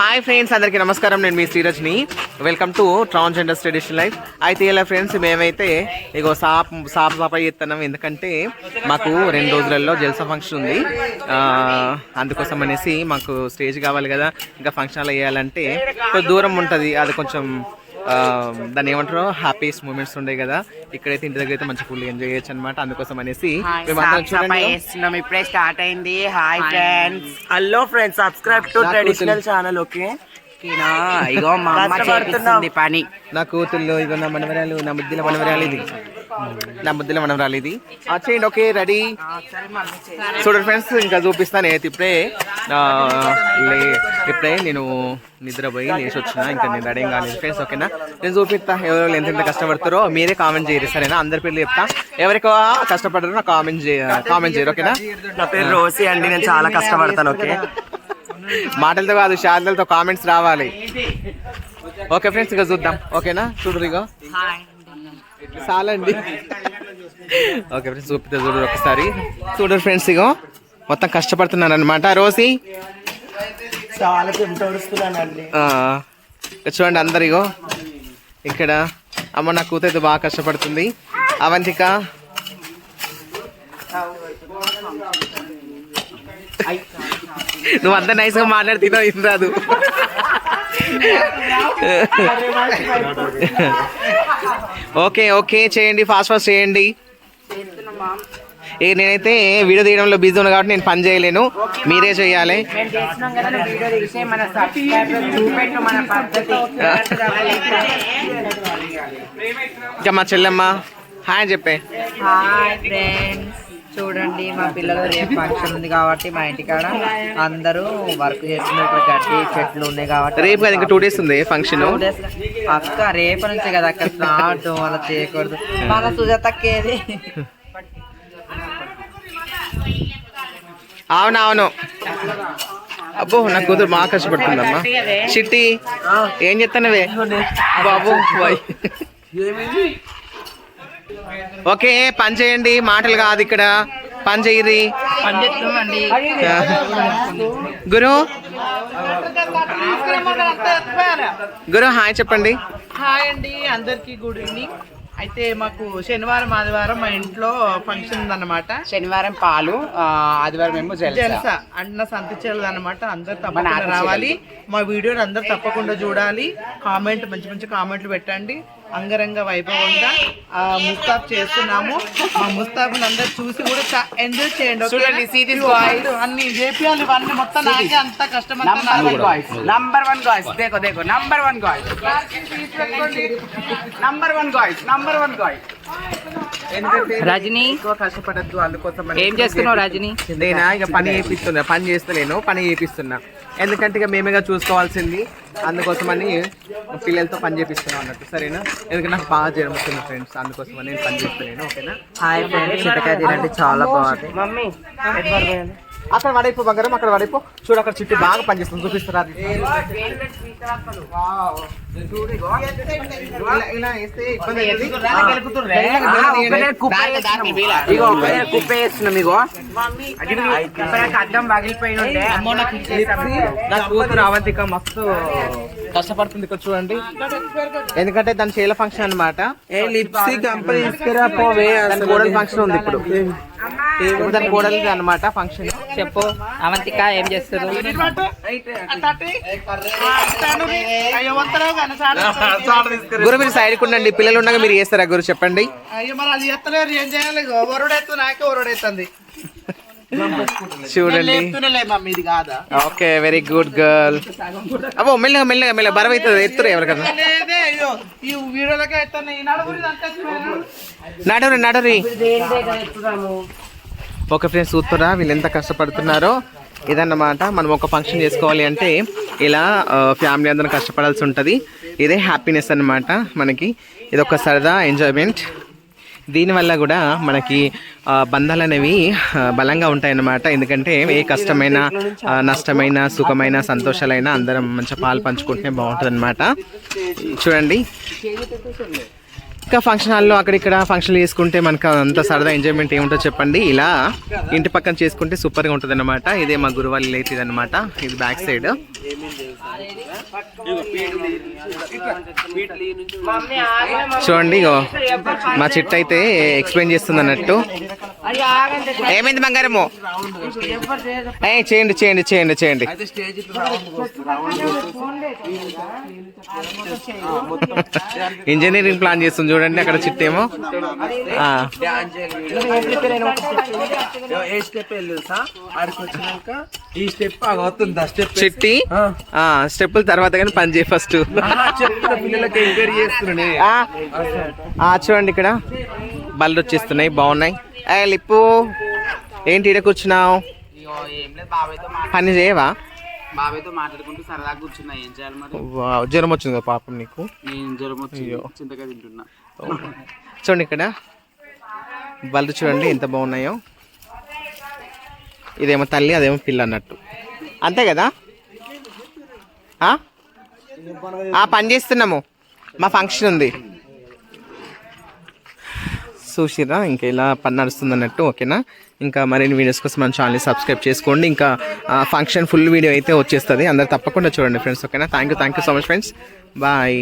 Hi friends అందరికీ నమస్కారం. నేను మీ Srirajni. Welcome to trans transgender traditional life అయితే ఇలా ఫ్రెండ్స్ మేమైతే ఇగో సాప్ సాప్ సాప చేస్తున్నాం. ఎందుకంటే మాకు రెండు రోజులలో జల్సా ఫంక్షన్ ఉంది. అందుకోసం అనేసి మాకు స్టేజ్ కావాలి కదా. ఇంకా ఫంక్షన్లు వేయాలంటే కొంచెం దూరం ఉంటుంది. అది కొంచెం దాన్ని ఏమంటారు? హ్యాపీస్ మూమెంట్స్ ఉండే కదా. ఇక్కడైతే ఇంటి దగ్గర అయితే మంచి ఫుల్ ఎంజాయ్ చేయొచ్చు అనమాట అందుకోసం అనేసి చేస్తున్నాం. ఇప్పుడే స్టార్ట్ అయింది. Hi friends hello friends subscribe to నాకు ట్రెడిషనల్ ఛానల్ ఓకే ఇగో మా అమ్మ పని. నా కూతుళ్ళు ఇగో నా మనవరాలు నా ముద్దుల మనవరాలు ఇది. నా ముద్దుల మనవరాలు ఇది. ఆ, చేయండి ఓకే రెడీ. చూడండి ఫ్రెండ్స్ ఇంకా చూపిస్తాను అయితే ఇప్పుడే. ఇప్పుడే నేను నిద్రపోయి లేచి వచ్చిన ఇంకా నేను రెడీ కాలేదు. ఫ్రెండ్స్ ఓకేనా? నేను చూపిస్తా ఎవరు ఎంత ఎంత కష్టపడతారో మీరే కామెంట్ చేయరు సరేనా? అందరి పేర్లు చెప్తా. ఎవరికి కష్టపడరు నాకు కామెంట్ చేయ కామెంట్ చేయరు ఓకేనా? నా పేరు రోసి అండి నేను చాలా కష్టపడతాను ఓకే? మాటలతో కాదు శారదలతో కామెంట్స్ రావాలి. ఓకే ఫ్రెండ్స్ ఇక చూద్దాం ఓకేనా? చూడు ఇగో. చాలండి. ఓకే ఫ్రెండ్స్ చూపితే చూడు ఒకసారి. చూడరు ఫ్రెండ్స్ ఇగో మొత్తం కష్టపడుతున్నాను అనమాట రోసి? చాలా చూడండి అందరు ఇగో ఇక్కడ అమ్మ నా కూతురు బాగా కష్టపడుతుంది. అవంతిక? నువ్వు అంత నైస్గా మాట్లాడుతున్నావు ఇది రాదు ఓకే ఓకే చేయండి ఫాస్ట్ ఫాస్ట్ చేయండి. ఏ నేనైతే వీడియో తీయడంలో బిజీ ఉన్నా కాబట్టి నేను పని చేయలేను. మీరే చేయాలి. ఇంకా మా చెల్లెమ్మ. హాయ్ చెప్పే. హాయ్ ఫ్రెండ్స్ చూడండి మా పిల్లలు రేపు ఫంక్షన్ ఉంది కాబట్టి మా ఇంటికాడ అందరూ వర్క్ చేస్తున్నారు. ఇక్కడ గడ్డి చెట్లు ఉన్నాయి కాబట్టి రేపు కదా ఇంకా టూ డేస్ ఉంది ఫంక్షన్ అక్క రేపు నుంచి కదా అక్క స్టార్ట్ అలా చేయకూడదు. మన సుజాతక్కేది అవును అవును. అబ్బో నా కూతురు బాగా కష్టపడుతుందమ్మా. చిట్టి ఏం చెప్తానవే బాబు బాయ్. ఓకే పని చేయండి. మాటలు కాదు ఇక్కడ. పని చేయరి గురు. గురు హాయ్ చెప్పండి. హాయ్ అండి అందరికీ గుడ్ ఈవినింగ్. అయితే మాకు శనివారం ఆదివారం మా ఇంట్లో ఫంక్షన్ ఉందన్నమాట. శనివారం పాలు ఆదివారం ఏమో జల్సా. జలసా అన్న సంతించాలి అనమాట అందరు తప్పకుండా రావాలి. మా వీడియోని అందరు తప్పకుండా చూడాలి. కామెంట్ మంచి మంచి కామెంట్లు పెట్టండి. అంగరంగ వైభవంగా ఆ, ముస్తాబ్ చేస్తున్నాము. మా ముస్తాబ్ అందరు చూసి కూడా ఎంజాయ్ చేయండి? చూడండి, boys. అన్ని చేపియాలి ఇవన్నీ మొత్తం నాకే అంత కష్టం నంబర్ వన్ గాయ్స్ దేకో దేకో. Number one guys number one guys number one guys Rajani కష్టపడద్దు అందుకోసం ఏం చేస్తున్నావు రజని? నేనా? ఇక పని చేపిస్తున్నా. పని చేస్తలేను. పని చేపిస్తున్నా. ఎందుకంటే ఇక మేమేగా చూసుకోవాల్సింది అందుకోసమని పిల్లలతో పని చేపిస్తున్నాం అన్నట్టు. సరేనా? ఎందుకంటే నాకు బాగా జ్వరం వస్తుంది ఫ్రెండ్స్. అందుకోసమని నేను పని చేస్తలేను. ఓకేనా? Hi friends. తినండి చాలా బాగుంది. మమ్మీ అక్కడ వడైపో బంగారం అక్కడ వడైపో. చూడు అక్కడ చుట్టూ బాగా పనిచేస్తుంది చూపిస్తారా అది? ఇలా- వేస్తే కుప్ప వేస్తున్నాం అడ్డం పగిలిపోయిన అవంతిక మస్తు కష్టపడుతుంది ఇక్కడ చూడండి ఎందుకంటే దాని చేల ఫంక్షన్ అన్నమాట లిప్సీ కంపెనీ తీసుకురా పోవే ఫంక్షన్ ఉంది ఇప్పుడు. అన్నమాట ఫంక్షన్ చెప్పు అవంతిక ఏం చేస్తారు. గురు మీరు సైడ్ ఉండండి పిల్లలు ఉండగా మీరు చేస్తారా గురు చెప్పండి. అయ్యో మరి అది ఎత్తలేరు ఏం చేయాలి? వరుడెత్తు నాకే వరుడెత్తుంది చూడండి. ఓకే వెరీ గుడ్ గర్ల్ అబ్బో మెల్లగా మెల్లగా మెల్లగా. బరువు అవుతుంది ఎత్తురు ఎవరికన్నా. లేదే అయ్యో. ఒక ఫ్రెండ్స్ చూస్తారా వీళ్ళు ఎంత కష్టపడుతున్నారో ఇదన్నమాట. మనం ఒక ఫంక్షన్ చేసుకోవాలి అంటే ఇలా ఫ్యామిలీ అందరం కష్టపడాల్సి ఉంటుంది. ఇదే హ్యాపీనెస్ అన్నమాట మనకి. ఇది ఒక సరదా ఎంజాయ్మెంట్. దీనివల్ల కూడా మనకి బంధాలు అనేవి బలంగా ఉంటాయన్నమాట. ఎందుకంటే ఏ కష్టమైన నష్టమైన సుఖమైన సంతోషాలైనా అందరం మంచిగా పాలు పంచుకుంటే బాగుంటుంది చూడండి. ఇంకా ఫంక్షన్ హాల్లో అక్కడ ఇక్కడ ఫంక్షన్ చేసుకుంటే మనకు అంత సరదా ఎంజాయ్మెంట్ ఏముంటో చెప్పండి. ఇలా ఇంటి పక్కన చేసుకుంటే సూపర్గా ఉంటుంది అనమాట ఇదే మా గురువాళ్ళు అయితే అనమాట ఇది బ్యాక్ సైడ్ చూడండి మా చెట్టు అయితే ఎక్స్ప్లెయిన్ చేస్తుంది అన్నట్టు. ఏమైంది బంగారము? ఏ చేయండి చేయండి చేయండి చేయండి. ఇంజనీరింగ్ ప్లాన్ చేస్తుంది చూడండి అక్కడ చిట్టేమో. ఆ, ఏ స్టెప్ తెలుసా? ఆడికి వచ్చినాక ఈ స్టెప్ అవుతుంది స్టెప్ చిట్టి? ఆ. స్టెప్పుల తర్వాత కానీ పని చేయి ఫస్ట్. చెప్తున్న పిల్లలకి ఎంకరేజ్ చేస్తున్నాను. ఆ చూడండి ఇక్కడ. బళ్ళు వచ్చేస్తున్నాయి బాగున్నాయి. ఏ లిప్పు. ఏంటి ఇక్కడ కూర్చున్నావు? పని చేయవా? బాబాయ్తో మాట్లాడుకుంటూ సరదాగా కూర్చున్నా. ఏం చేయాలి మరి? జ్వరం వచ్చింది కదా పాపం నీకు? నేను జ్వరం. చింతగా తింటున్నా. చూడండి ఇక్కడ. బళ్ళు చూడండి ఎంత బాగున్నాయో. ఇదేమో తల్లి అదేమో పిల్ల అన్నట్టు. అంతే కదా? పని చేస్తున్నాము. మా ఫంక్షన్ ఉంది. చూసిరా ఇంకా ఇలా పని నడుస్తుంది అన్నట్టు ఓకేనా? ఇంకా మరిన్ని వీడియోస్ కోసం మన ఛానల్ని సబ్స్క్రైబ్ చేసుకోండి. ఇంకా ఫంక్షన్ ఫుల్ వీడియో అయితే వచ్చేస్తుంది. అందరు తప్పకుండా చూడండి ఫ్రెండ్స్ ఓకేనా? Thank you thank you so much friends bye